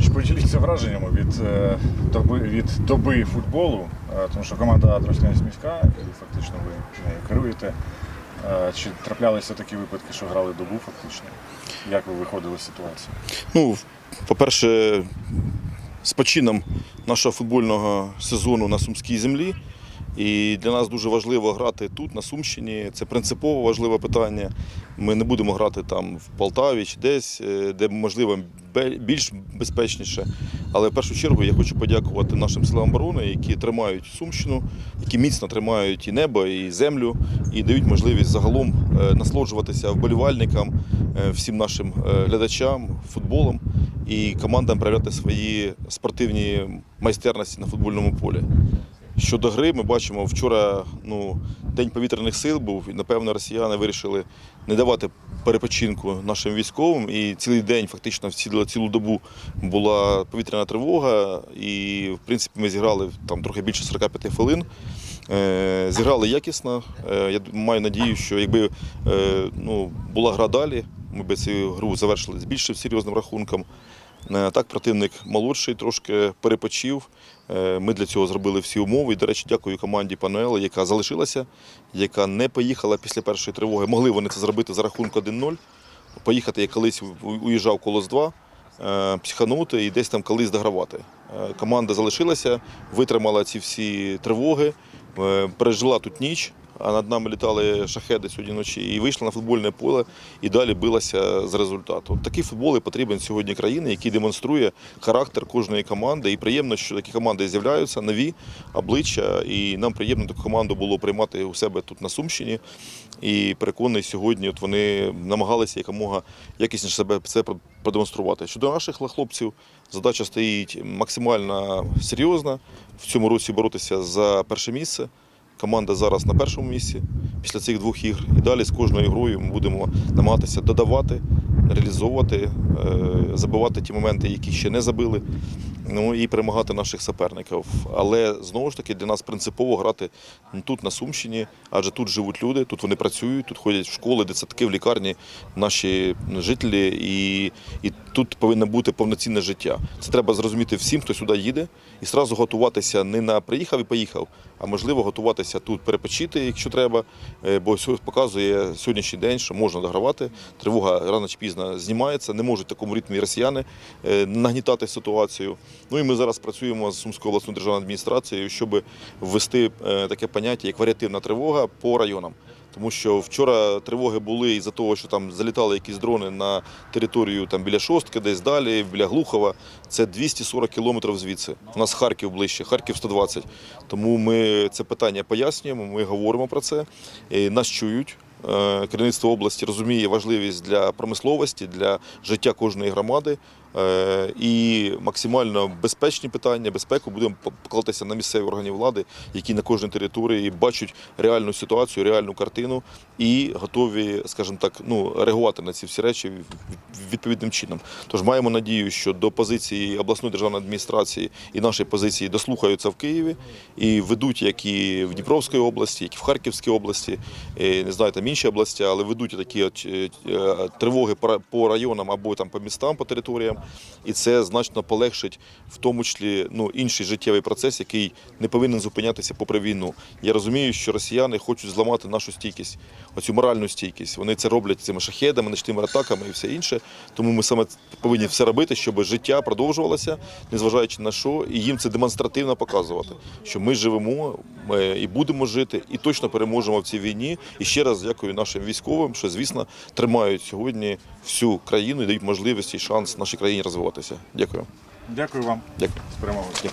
Андрійович, поділіться враженнями від е, доби від доби футболу, е, тому що команда Тростянець міська, і фактично ви нею керуєте. Е, Чи траплялися такі випадки, що грали добу фактично? Як ви виходили з ситуації? Ну, по-перше, з почином нашого футбольного сезону на Сумській землі. І для нас дуже важливо грати тут, на Сумщині. Це принципово важливе питання. Ми не будемо грати там в Полтаві чи десь, е, де можливо більш безпечніше. Але в першу чергу я хочу подякувати нашим силам оборони, які тримають Сумщину, які міцно тримають і небо, і землю, і дають можливість загалом е, насолоджуватися вболівальникам, е, всім нашим глядачам, футболом і командам проявляти свої спортивні майстерності на футбольному полі. Щодо гри, ми бачимо, вчора ну, день повітряних сил був, і напевно росіяни вирішили не давати перепочинку нашим військовим. І цілий день, фактично, цілу, цілу добу була повітряна тривога. І, в принципі, ми зіграли там трохи більше 45 хвилин. Е, Зіграли якісно. Е, Я маю надію, що якби е, ну, була гра далі, ми б цю гру завершили з більш серйозним рахунком. Е, Так, противник молодший, трошки перепочив. Е, Ми для цього зробили всі умови. І, до речі, дякую команді Пануела, яка залишилася, яка не поїхала після першої тривоги. Могли вони це зробити за рахунку 1-0. Поїхати, як колись уїжджав колос 2, е, психанути і десь там колись догравати. Команда залишилася, витримала ці всі тривоги, пережила тут ніч. А над нами літали шахеди сьогодні вночі і вийшла на футбольне поле і далі билася з результату. Такий футбол і потрібен сьогодні країни, який демонструє характер кожної команди. І приємно, що такі команди з'являються, нові обличчя. І нам приємно таку команду було приймати у себе тут на Сумщині. І переконаний, сьогодні от вони намагалися якомога якісніше себе це продемонструвати. Щодо наших хлопців, задача стоїть максимально серйозна в цьому році боротися за перше місце. Команда зараз на першому місці після цих двох ігр. І далі з кожною грою ми будемо намагатися додавати, реалізовувати, е, забивати ті моменти, які ще не забили. Ну і перемагати наших суперників. Але знову ж таки для нас принципово грати тут на Сумщині, адже тут живуть люди, тут вони працюють, тут ходять в школи, дитсадки, в лікарні наші жителі, і, і тут повинно бути повноцінне життя. Це треба зрозуміти всім, хто сюди їде, і зразу готуватися не на приїхав і поїхав, а можливо готуватися тут перепочити, якщо треба. Е, Бо показує сьогоднішній день, що можна догравати. Тривога рано чи пізно знімається, не можуть в такому ритмі росіяни е, нагнітати ситуацію. Ну і ми зараз працюємо з Сумською обласною державною адміністрацією, щоб ввести е, таке поняття, як варіативна тривога по районам. Тому що вчора тривоги були із-за того, що там залітали якісь дрони на територію там біля шостки, десь далі, біля Глухова. Це 240 кілометрів звідси. У нас Харків ближче, Харків 120. Тому ми це питання пояснюємо, ми говоримо про це. І нас чують. Е, Керівництво області розуміє важливість для промисловості, для життя кожної громади. Е, І максимально безпечні питання, безпеку будемо покладатися на місцеві органи влади, які на кожній території бачать реальну ситуацію, реальну картину і готові, скажімо так, ну реагувати на ці всі речі відповідним чином. Тож маємо надію, що до позиції обласної державної адміністрації і нашої позиції дослухаються в Києві і ведуть як і в Дніпровській області, як і в Харківській області, і, не знаю, там інші області, але ведуть такі от, е, е, тривоги по- по районам або там по містам, по територіям. І це значно полегшить в тому числі ну, інший життєвий процес, який не повинен зупинятися попри війну. Я розумію, що росіяни хочуть зламати нашу стійкість, оцю моральну стійкість. Вони це роблять цими шахедами, ночними атаками і все інше. Тому ми саме повинні все робити, щоб життя продовжувалося, незважаючи на що, і їм це демонстративно показувати, що ми живемо е, і будемо жити, і точно переможемо в цій війні. І ще раз дякую нашим військовим, що звісно тримають сьогодні всю країну і дають можливість і шанс нашій країні розвиватися. Дякую. Дякую вам. Дякую. Дякую.